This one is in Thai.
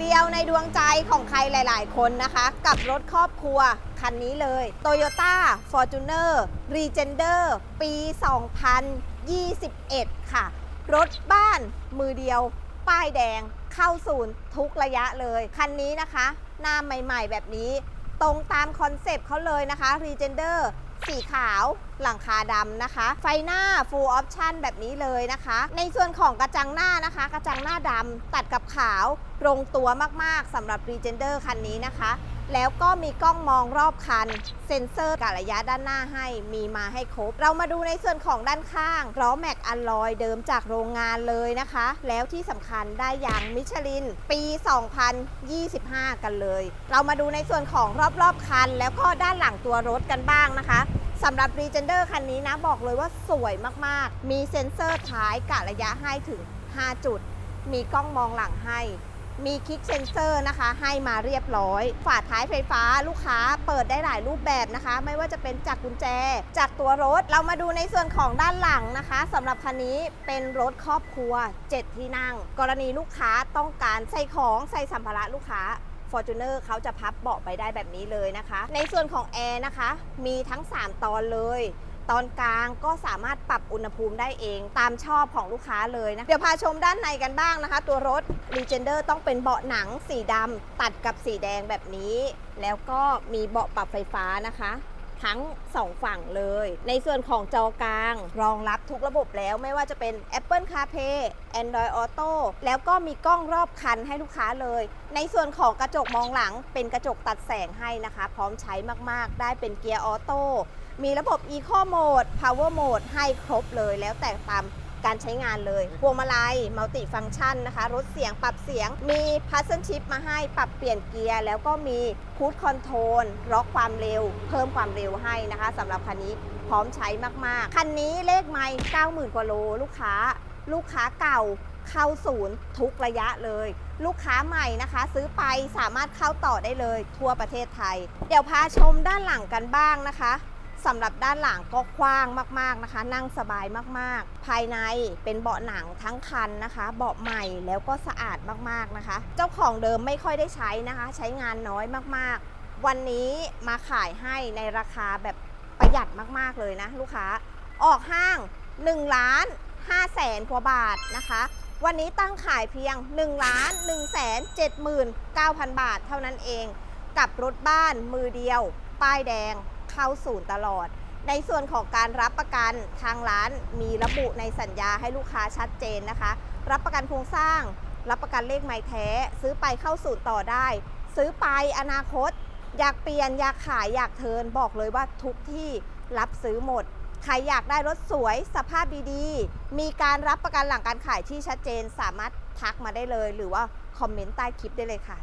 เดียวในดวงใจของใครหลาย ๆ คนนะคะ กับรถครอบครัวคันนี้เลย Toyota Fortuner Regender ปี 2021 ค่ะ รถบ้านมือเดียว ป้ายแดง เข้าศูนย์ทุกระยะเลย คันนี้นะคะ หน้าใหม่ ๆ แบบนี้ ตรงตามคอนเซปต์เขาเลยนะคะ Regender สีขาวหลังคาดำนะคะ ไฟหน้า Full Option แบบนี้เลยนะคะ ในส่วนของกระจังหน้านะคะ กระจังหน้าดำตัดกับขาวตรงตัวมากๆสำหรับ Regender คันนี้นะคะ แล้วก็มีกล้องมองรอบคัน เซ็นเซอร์กะระยะด้านหน้าให้มีมาให้ครบ เรามาดูในส่วนของด้านข้างล้อแม็กอลลอยเดิมจากโรงงานเลยนะคะ แล้วที่สำคัญได้ยางมิชลิน ปี 2025 กันเลย เรามาดูในส่วนของรอบๆคัน แล้วก็ด้านหลังตัวรถกันบ้างนะคะสำหรับ Regender คันนี้นะ บอกเลยว่าสวยมาก ๆ มีเซ็นเซอร์ท้ายกะระยะให้ถึง 5 จุด มีกล้องมองหลังให้ มีคลิกเซนเซอร์นะคะ ให้มาเรียบร้อย ฝาท้ายไฟฟ้าลูกค้าเปิดได้หลายรูปแบบนะคะ ไม่ว่าจะเป็นจากกุญแจ จากตัวรถ เรามาดูในส่วนของด้านหลังนะคะสำหรับคันนี้เป็นรถครอบครัว 7 ที่นั่ง กรณีลูกค้าต้องการใส่ของใส่สัมภาระลูกค้า Fortuner เขาจะพับเบาะไปได้แบบนี้เลยนะคะ ในส่วนของแอร์นะคะ มีทั้ง 3 ตอนเลย ตอนกลางก็สามารถปรับอุณหภูมิได้เอง ตามชอบของลูกค้าเลยนะ เดี๋ยวพาชมด้านในกันบ้างนะคะ ตัวรถ r e g e n d e r ต้องเป็นเบาะหนังสีดำตัดกับสีแดงแบบนี้ แล้วก็มีเบาะปรับไฟฟ้านะคะ ทั้ง 2 ฝั่งเลย ในส่วนของจอกลาง รองรับทุกระบบแล้วไม่ว่าจะเป็น Apple CarPlay Android Auto แล้วก็มีกล้องรอบคันให้ลูกค้าเลย ในส่วนของกระจกมองหลังเป็นกระจกตัดแสงให้นะคะ พร้อมใช้มากๆ ได้เป็นเกียร์ออโต้มีระบบ Eco Mode Power Mode ให้ครบเลยแล้วแต่ตาม การใช้งานเลยพวงมาลัยมัลติฟัง c t ชันนะคะรถเสียงปรับเสียงมีพัซเซนชิพมาให้ปรับเปลี่ยนเกียร์แล้วก็มีคูดคอนโทรลล็อกความเร็ว เพิ่มความเร็วให้นะคะสำหรับคันนี้พร้อมใช้มากๆ คันนี้เลขไม่90,000 กว่าโลลูกค้า ลูกค้าเก่าเข้าศูนย์ทุกระยะเลย ลูกค้าใหม่นะคะ ซื้อไปสามารถเข้าต่อได้เลยทั่วประเทศไทย เดี๋ยวพาชมด้านหลังกันบ้างนะคะ สำหรับด้านหลังก็กว้างมากๆนะคะ นั่งสบายมากๆ ภายในเป็นเบาะหนังทั้งคันนะคะ เบาะใหม่แล้วก็สะอาดมากๆนะคะ เจ้าของเดิมไม่ค่อยได้ใช้นะคะ ใช้งานน้อยมากๆ วันนี้มาขายให้ในราคาแบบประหยัดมากๆเลยนะ ลูกค้าออกห้าง1ล้าน5แสนกว่าบาทนะคะ วันนี้ตั้งขายเพียง1ล้าน1แสน79,000 บาทเท่านั้นเอง กับรถบ้านมือเดียว ป้ายแดง เข้าศูนย์ตลอด ในส่วนของการรับประกันทางร้านมีระบุในสัญญาให้ลูกค้าชัดเจนนะคะ รับประกันโครงสร้าง รับประกันเลขไม้แท้ ซื้อไปเข้าศูนย์ต่อได้ ซื้อไปอนาคต อยากเปลี่ยนอยากขายอยากเทิร์นบอกเลยว่าทุกที่รับซื้อหมดใครอยากได้รถสวยสภาพดีๆ มีการรับประกันหลังการขายที่ชัดเจนสามารถทักมาได้เลย หรือว่าคอมเมนต์ใต้คลิปได้เลยค่ะ